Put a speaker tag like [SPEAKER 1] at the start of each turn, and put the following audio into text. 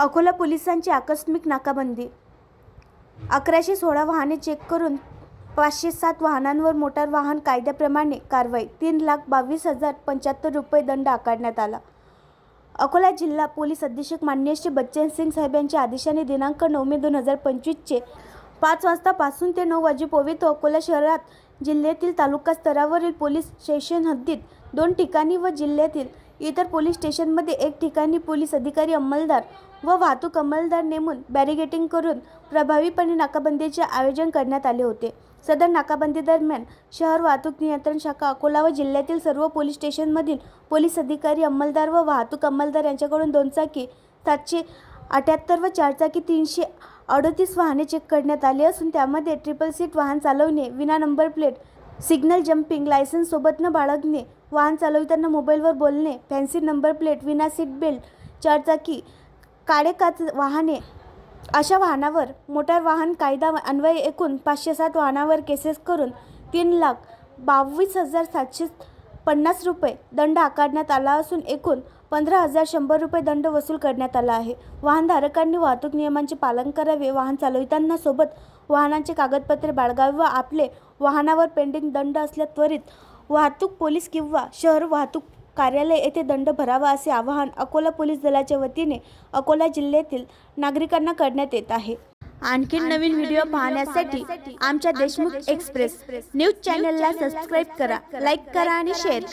[SPEAKER 1] अकोला पोलिसांची आकस्मिक नाकाबंदी. अकराशे सोळा वाहने चेक करून पाचशे सात वाहनांवर मोटार वाहन कायद्याप्रमाणे कारवाई तीन लाख बावीस हजार पंच्याहत्तर रुपये दंड आकारण्यात आला. अकोला जिल्हा पोलीस अधीक्षक मान्य श्री बच्चन सिंग साहेब यांच्या आदेशाने दिनांक नऊ मे दोन हजार पंचवीसचे पाच वाजतापासून ते नऊ वाजेपर्यंत अकोला शहरात जिल्ह्यातील तालुका स्तरावरील पोलीस स्टेशन हद्दीत दोन ठिकाणी व जिल्ह्यातील इतर पोलीस स्टेशनमध्ये एक ठिकाणी पोलीस अधिकारी अंमलदार व वाहतूक अंमलदार नेमून बॅरिगेटिंग करून प्रभावीपणे नाकाबंदीचे आयोजन करण्यात आले होते. सदर नाकाबंदी दरम्यान शहर वाहतूक नियंत्रण शाखा अकोला व जिल्ह्यातील सर्व पोलीस स्टेशनमधील पोलीस अधिकारी अंमलदार व वाहतूक अंमलदार यांच्याकडून दोन चाकी सातशे अठ्याहत्तर व चारचाकी तीनशे अडतीस वाहने चेक करण्यात आली असून त्यामध्ये ट्रिपल सीट वाहन चालवणे विना number plate signal jumping license सोबत न बाळगणे वाहन चालविताना मोबाईलवर बोलणे फॅन्सी नंबर प्लेट विना सीट बेल्ट चारचाकी काडेकाच वाहने अशा वाहनावर मोटार वाहन कायदा अन्वये एकूण पाचशे सात वाहनावर केसेस करून तीन लाख बावीस हजार सातशे पन्नास रुपये दंड आकारण्यात आला असून एकूण पंधरा हजार शंभर रुपये दंड वसूल करण्यात आला आहे. वाहनधारकांनी वाहतूक नियमांचे पालन करावे. वाहन चालविताना सोबत वाहनांचे कागदपत्रे बाळगावे व आपले वाहनावर पेंडिंग दंड असल्यास त्वरित वाहतूक पोलीस किंवा शहर वाहतूक कार्यालय येथे दंड भरावा असे आवाहन अकोला पोलीस दलाच्या वतीने अकोला जिल्ह्यातील नागरिकांना करण्यात येत आहे. आणखी नवीन व्हिडिओ पाहण्यासाठी आमच्या देशमुख एक्सप्रेस. न्यूज चॅनलला सबस्क्राईब करा लाईक करा आणि शेअर करा.